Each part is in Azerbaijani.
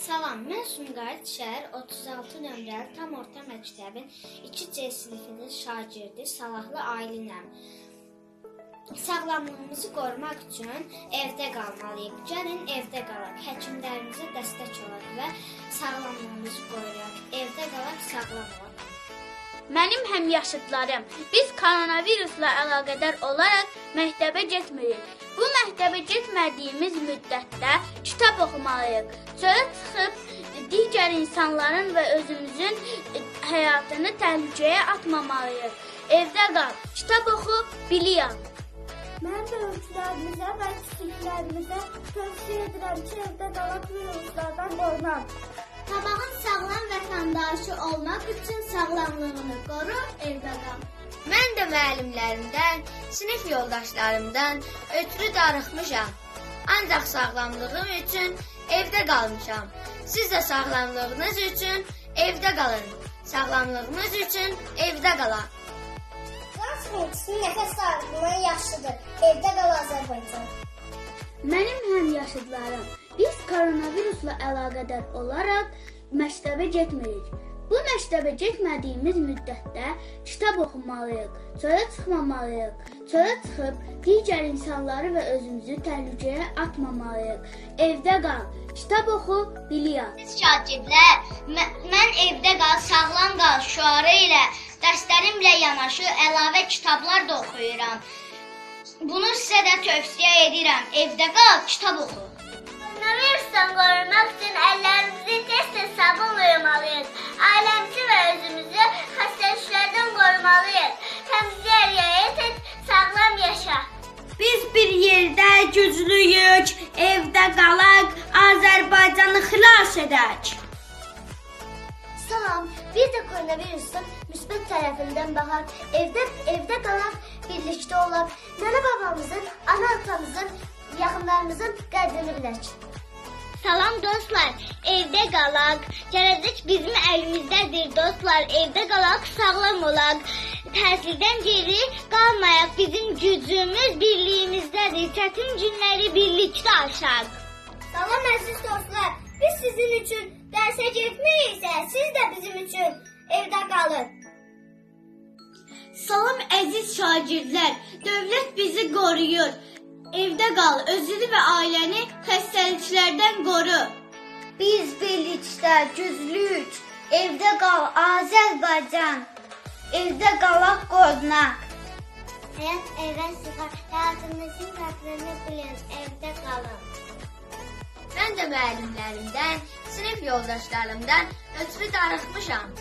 Salam, mən Sumqayıt şəhər 36 nömrəli tam orta məktəbin 2C sinifinin şagirdi Salahlı Aylinəm. Sağlamlığımızı qorumaq üçün evdə qalmalıyıq. Gəlin evdə qalaq. Həkimlərimizə dəstək olaq və sağlamlığımızı qoruyaq. Evdə qalaq, sağlam olaq. Mənim həmyaşıdlarım, biz koronavirusla əlaqədar olaraq məktəbə getmirik. Bu məktəbə getmədiyimiz müddətdə kitab oxumalıyıq. Çölə çıxıb digər insanların və özümüzün həyatını təhlükəyə atmamalıyıq. Evdə qal, kitab oxu, biliyan. Mən böyüklərimizə və kiçiklərimizə tövsiyə edirəm ki, evdə qalaq viruslardan qorunaq. Sabahın sağlam vətəndaşı olmaq üçün sağlamlığını qoru, evdə qal. Mən də müəllimlərimdən, sinif yoldaşlarımdan ötürü darıxmışam. Ancaq sağlamlığım üçün evdə qalmışam. Siz də sağlamlığınız üçün evdə qalın. Sağlamlığınız üçün evdə qalaq. Qaz fonksiyonu nəfəs darlığından yaxşıdır. Evdə qal Azərbaycan. Mənim həmyaşıdlarım, biz koronavirusla əlaqədar olaraq məktəbə getmirik. Bu məktəbə getmədiyimiz müddətdə kitab oxumalıyıq, çölə çıxmamalıyıq. Çölə çıxıb digər insanları və özümüzü təhlükəyə atmamalıyıq. Evdə qal, kitab oxu, biliyan. Şagirdlər, mə- mən evdə qal, sağlam qal şüarı ilə dərslərimlə yanaşı əlavə kitablar da oxuyuram. Bunu sizə də tövsiyə edirəm. Evdə qal, kitab oxu. Güclüyük, evdə qalaq, Azərbaycanı xilas edək. Salam, bir də koronavirusun müsbət tərəfindən baxaq. Evdə evdə qalaq, birlikdə olaq. Nənə babamızın, ana atamızın, yaxınlarımızın qədrini bilək. Salam dostlar, evdə qalaq. Gələcək bizim əlimizdədir dostlar. Evdə qalaq, sağlam olaq. Təhsildən geri qalmayaq. Bizim gücümüz birliyimizdədir. Çətin günləri birlikdə aşaq. Salam əziz dostlar, biz sizin üçün dərsə getməyiksə, siz də bizim üçün evdə qalın. Salam əziz şagirdlər, dövlət bizi qoruyur. Evdə qal, özünü və ailəni xəstəliklərdən qoru. Biz birlikdə güclüyük. Evdə qal Azərbaycan. Evdə qalaq qorunaq. Həyat evə sığar. Həyatınızın qədrini bilin. Evdə qalın. Mən də müəllimlərimdən, sinif yoldaşlarımdan ötürü darıxmışam.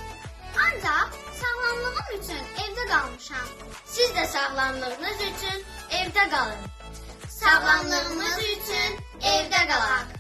Ancaq sağlamlığım üçün evdə qalmışam. Siz də sağlamlığınız üçün evdə qalın. Sağlamlığımız üçün evdə qalaq.